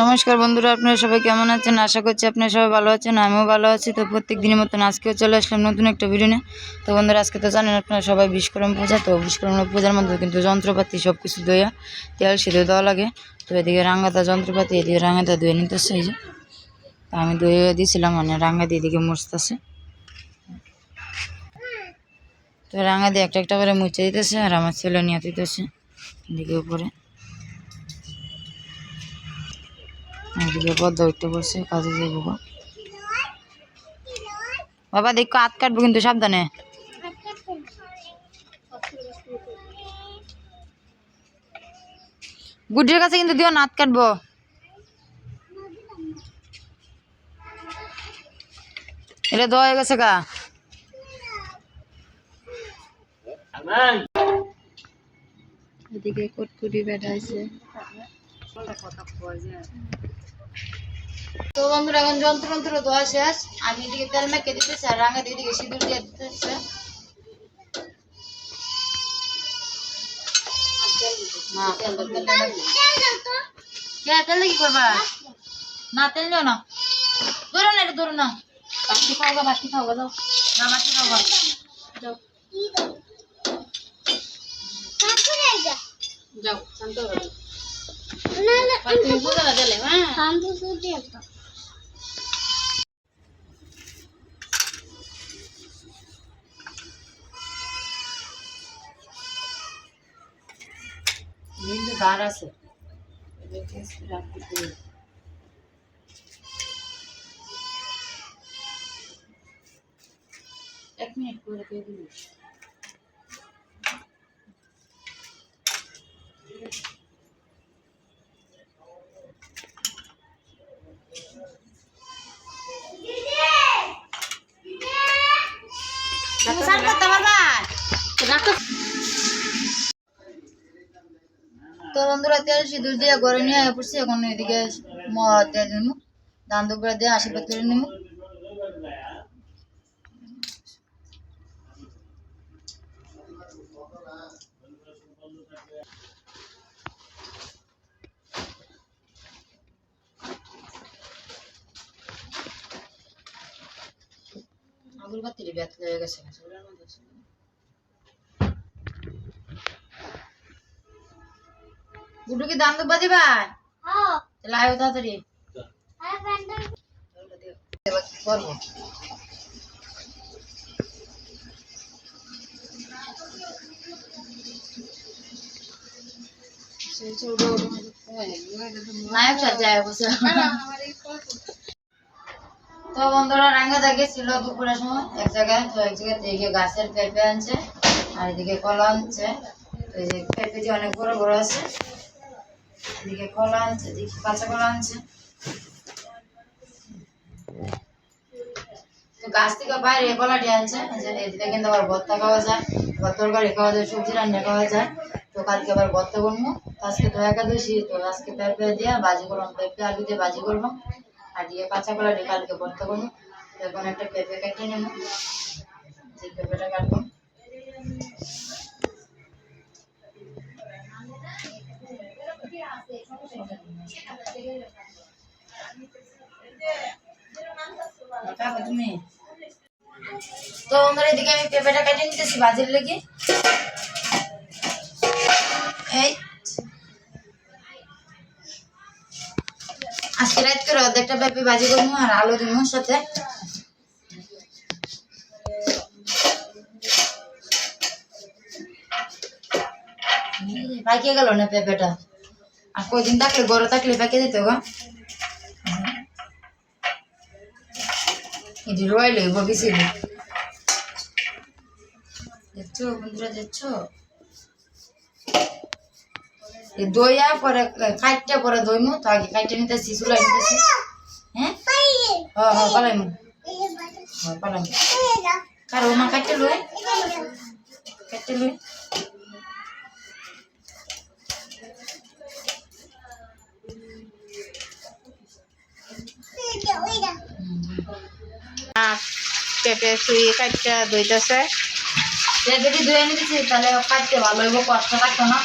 নমস্কার বন্ধুরা, আপনারা সবাই কেমন আছেন? আশা করছি আপনারা সবাই ভালো আছেন, আমিও ভালো আছি। তো প্রত্যেক দিনের মতন আজকেও চলে আসলাম নতুন একটা ভিডিও নিয়ে। তো বন্ধুরা, আজকে তো জানেন আপনারা সবাই বিশ্বকর্মা পূজা, তো বিশ্বকর্মা পূজার মধ্যে কিন্তু যন্ত্রপাতি সব কিছু ধোয়া তেল সিঁদুর দেওয়া লাগে। তো এদিকে রাঙ্গাতা যন্ত্রপাতি, এদিকে রাঙ্গাতা ধুয়ে নিতেছে এই যে। আমি ধুয়ে দিয়েছিলাম মানে রাঙ্গা দিয়ে এদিকে মুছতেছে। তো রাঙ্গা দিয়ে একটা একটা করে মুছে দিতেছে, আর আমার ছেলে নিয়ে দিতেছে এদিকে উপরে। এদিকে পদ্মা উঠতে বসে কাজে যাব বাবা। দেখো হাত কাটবো কিন্তু সাবধানে। গুডির কাছে কিন্তু দিও না হাত কাটবো। এটা দেওয়া হয়ে গেছে কা এদিকে কটকুটি বেড়াইছে। তো বন্ধুরা এখন যন্ত্র যন্ত্র ধোয়া শেষ। আমি এদিকে তেল মেখে দিতেছি আর রাঙা দিয়ে এদিকে সিঁদুর দিয়ে দিতেছে। না তেল দাও, তেল দাও। কে তেল দিয়ে কি করবা? না তেল দিও না। ধরো না এটা ধরো না। বাটি খাও বাটি খাও গা না বাটি খাও যাও। যাও শান্ত ভাই, তুমি বুঝো না দিলে হ্যাঁ কিন্তু ধার তো বন্ধুরা তেল সিঁদুর দিয়ে ঘরে নিয়ে পড়ছি। এখন এদিকে মরা দিয়ে দিব ধান দুপুরে দিয়ে আশীর্বাদ করে নিব আগুল বাতির হয়ে গেছে। চুলার মধ্যে আছে। গুড্ডু কি দাম দুব্বা দিবা তাহলে আয়ো তাড়াতাড়ি। কি করব নায়ক সাজায় বসে। তো বন্ধুরা রাঙ্গা থাকে ছিল দুপুরের সময়। এক জায়গায় তো এক জায়গায় গাছের পেঁপে আনছে আর এদিকে কলা আনছে। তো এই যে পেঁপে যে অনেক বড় বড় আছে। এদিকে কলা আনছে, এদিকে কাঁচা কলা আনছে। তো গাছ থেকে বাইরে কলাটি আনছে এদিকে কিন্তু আবার ভর্তা খাওয়া যায়, আবার তরকারি খাওয়া যায়, সবজি রান্না খাওয়া যায়। তো কালকে আবার ভর্তা করব আজকে তো একাদশী, তো আজকে পেঁপে দিয়ে ভাজি করব পেঁপে আলু দিয়ে ভাজি করব। আর দিয়ে কাঁচা কলাটি কালকে ভর্তা করব। এখন একটা পেঁপে কেটে নেব। যে পেঁপেটা কাটবো বন্ধুরা এদিকে আমি পেঁপেটা কেটে নিতেছি, বাজির লেগে। আজকে রাত করে অর্ধেকটা পেঁপে বাজি করব আর আলু দিব সাথে। পাকিয়ে গেল না পেঁপেটা আর কয়দিন থাকলে গরম থাকলে পাকিয়ে দিত গো? এটি রয়ে লইব দেখছ বন্ধুরা দেখছ দইয়া পরে খাইটটা পরে দইমু তো আগে খাইটে নিতেছি নিতেছি হ্যাঁ হ্যাঁ হ্যাঁ পালাইমু হ্যাঁ পালাইমু কারও মা কাটতে লই কাটতে পেঁপে শুয়ে কাটটা দইতেছে যদি ধুয়ে নিতেছি তাহলে কাটতে ভালো হইব কষ্ট থাকতো না।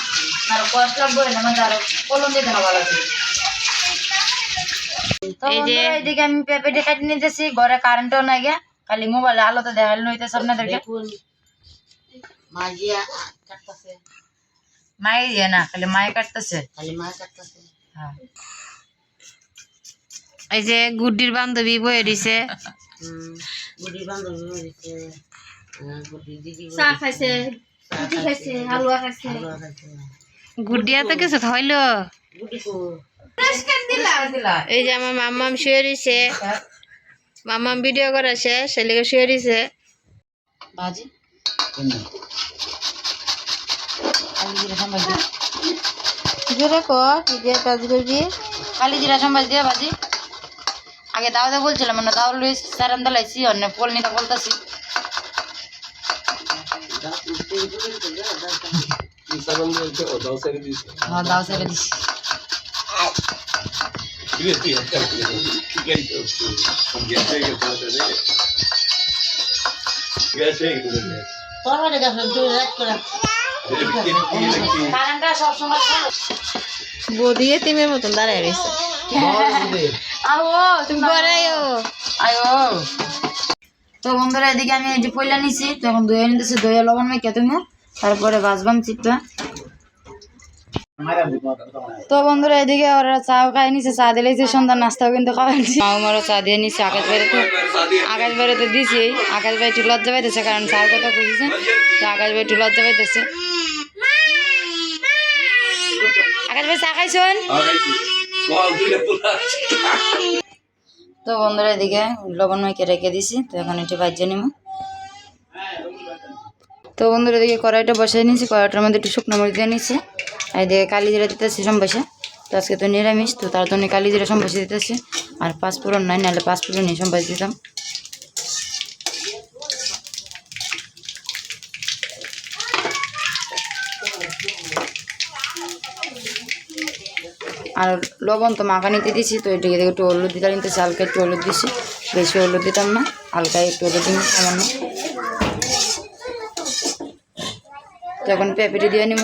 আর কষ্ট লাগবে না মানে আরও কলম দিতে না ভালো লাগবে তো এই যে বন্ধুরা, এদিকে আমি পেঁপেটি কাটি নিতেছি ঘরে কারেন্টও নাই গে খালি মোবাইলে আলোতে দেখাল নইতেছে আপনাদেরকে। দেখুন মাঝিয়া কাটতেছে। মাই দিয়ে না খালি মায়ে কাটতেছে। খালি মা কাটতেছে। হ্যাঁ। এই যে গুড্ডির বান্ধবী বয়ে দিছে। গুড়ি বান্ধবী হয়েছে গুড়ি দিদি চা খাইছে রুটি খাইছে হালুয়া খাইছে। গুড্ডি এত কিছু খাইলো। এই যে আমার মাম্মাম শুয়ে দিছে মাম্মাম ভিডিও করেছে ছেলেকে শুয়ে জিরা কি দিয়ে কাজ করবি কালি জিরা সম্বাস দিয়ে বাজি। আগে দাওয়াতে বলছিলাম মানে দাও লুই সারাম দালাইছি অন্য ফল নিতে বলতেছি দাও তরকারি দেখো একটু রাত করে কারেন্টটা সবসময় বদিয়ে তিমের মতন দাঁড়ায় রয়েছে। আও তুমি আয়ো। তো বন্ধুরা এদিকে আমি এই যে পয়লা নিছি তো এখন দইয়া নিতেছি দইয়া লবণ মেখে তুমি তারপরে ভাজবাম চিপটা। তো বন্ধুরা এদিকে ওরা চা খাই নিছে চা দিলেছে সন্ধ্যার নাস্তাও কিন্তু মা আমারও চা দিয়ে নিছে আকাশ বাইরে তো আকাশ বাইরে তো দিছি আকাশ ভাই একটু লজ্জা পাইতেছে কারণ চার কথা কইছে তো আকাশ ভাই একটু লজ্জা পাইতেছে। আকাশ ভাই চা খাইছুন? তো বন্ধুরা এদিকে লবণ মেখে রেখে দিছি, তো এখন এটি বাজ্যে নিব। তো বন্ধুরা এদিকে কড়াইটা বসাই নিয়েছি, কড়াইটার মধ্যে একটু শুকনো মরিচ দিয়ে নিয়েছি। আর এদিকে কালি জিরা দিতেছি সম্বসে। তো আজকে তো নিরামিষ, তো তার জন্য কালি জিরা সম্বসে দিতেছি। আর পাঁচ ফোড়ন নাই, নাহলে পাঁচ ফোড়ন নিয়ে সম্বাস দিতাম। আর লবণ তো মাখানিতে দিছি, তো এটাকে একটু হলুদ দিতে নিতেছি হালকা একটু হলুদ দিছি। বেশি হলুদ দিতাম না, হালকা একটু হলুদ দিন সামান্য। তখন পেঁপেটি দিয়ে নিব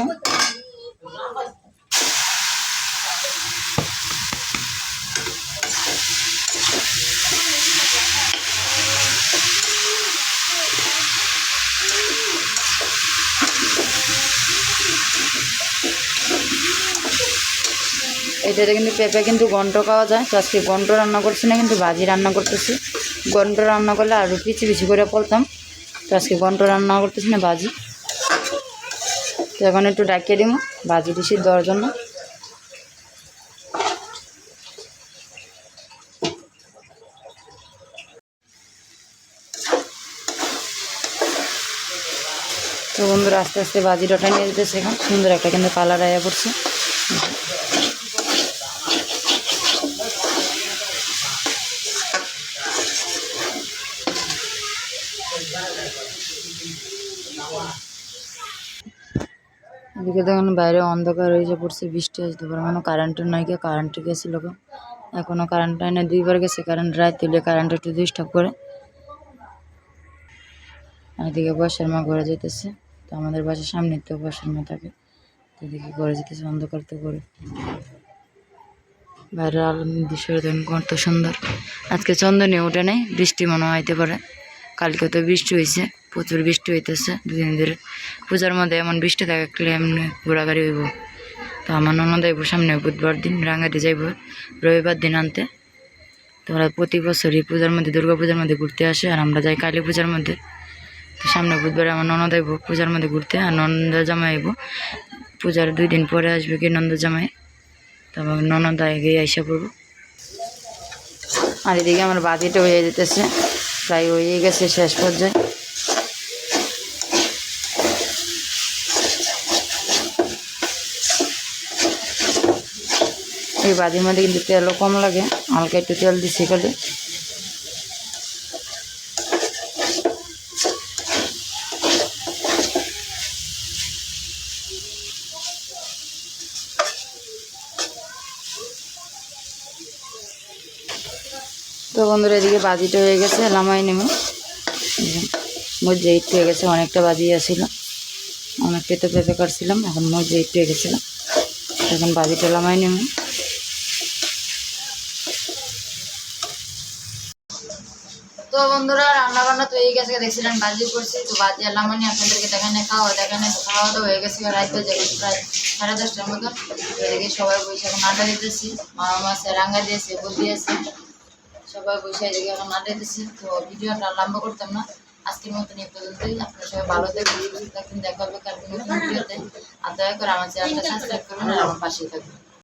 এটাতে কিন্তু পেঁপে কিন্তু গন্ড খাওয়া যায়। তো আজকে গন্ড রান্না করছি না, কিন্তু ভাজি রান্না করতেছি। গন্ড রান্না করলে আরও পিছি পিছি করে পড়তাম তো আজকে গন্ড রান্না করতেছি না, ভাজি। তো এখন একটু ডাকিয়ে দিব ভাজি দিছি দেওয়ার জন্য। তো বন্ধুরা, আস্তে আস্তে বাজি ডটা নিয়ে যেতেছে এখন। সুন্দর একটা কিন্তু কালার আয়া পড়ছে। এদিকে দেখুন বাইরে অন্ধকার হয়েছে, পড়ছে, বৃষ্টি আসতে পারে মানে কারেন্টের নাই গিয়ে কারেন্টে গেছিল গো এখনও কারেন্ট হয় না দুইবার গেছে কারেন্ট রাত তুলে কারেন্ট একটু ডিস্টার্ব করে। এদিকে বর্ষার মা ঘরে যেতেছে তো আমাদের বাসার সামনে তো বর্ষার মা থাকে, তো এদিকে ঘরে যেতেছে অন্ধকার তো করে বাইরের আলো দেখুন কত সুন্দর। আজকে চন্দনে ওঠে নেই, বৃষ্টি মনে হয় পারে। কালকে তো বৃষ্টি হয়েছে প্রচুর বৃষ্টি হইতেছে, দুদিন ধরে। পূজার মধ্যে এমন বৃষ্টি থাকলে এমনি ঘোরাঘুরি হইব। তো আমার ননদ আইব সামনে বুধবার দিন রাঙ্গাতে যাইব, রবিবার দিন আনতে। তো ওরা প্রতি বছরই পূজার মধ্যে, দুর্গা পূজার মধ্যে ঘুরতে আসে আর আমরা যাই কালী পূজার মধ্যে। তো সামনে বুধবার আমার ননদ আইব পূজার মধ্যে ঘুরতে আর নন্দ জামাই আইব। পূজার দুই দিন পরে আসবে কি নন্দ জামাই? তারপর ননদ আগে আইসা পড়ব। আর এদিকে আমার বাতিটা হয়ে যেতেছে প্রায় হয়ে গেছে শেষ পর্যায়ে। এই বাজির মধ্যে কিন্তু তেলও কম লাগে। হালকা একটু তেল দিচ্ছি খালি। তো বন্ধুরা, এদিকে বাজিটা হয়ে গেছে লামাই নেমে মধ্যে একটু হয়ে গেছে, অনেকটা বাজি আসছিল অনেকটাই তো পেঁপে কাটছিলাম, এখন মধ্যে একটু হয়ে গেছিলাম এখন বাজিটা লামাই নেমে তো বন্ধুরা রান্না বান্না তো এই গেছে দেখছিলেন বাজি করছি তো বাজি এলাম মানে আপনাদেরকে দেখানে খাওয়া দেখানে খাওয়া দাওয়া হয়ে গেছে রাত এখন প্রায় সাড়ে দশটার মতো। এদিকে সবাই বসে এখন আড্ডা দিতেছি, মামা মাসে রাঙ্গা দিয়েছে বল দিয়েছে। সবাই বসে এদিকে এখন আড্ডা দিতেছি, তো ভিডিওটা লম্বা করতাম না। আজকের মতন এই পর্যন্তই, আপনারা সবাই ভালো থাকবেন, সুস্থ থাকবেন, দেখা হবে নতুন ভিডিওতে। আর দয়া করে আমার চ্যানেলটা সাবস্ক্রাইব করবেন আর আমার পাশেই থাকবেন।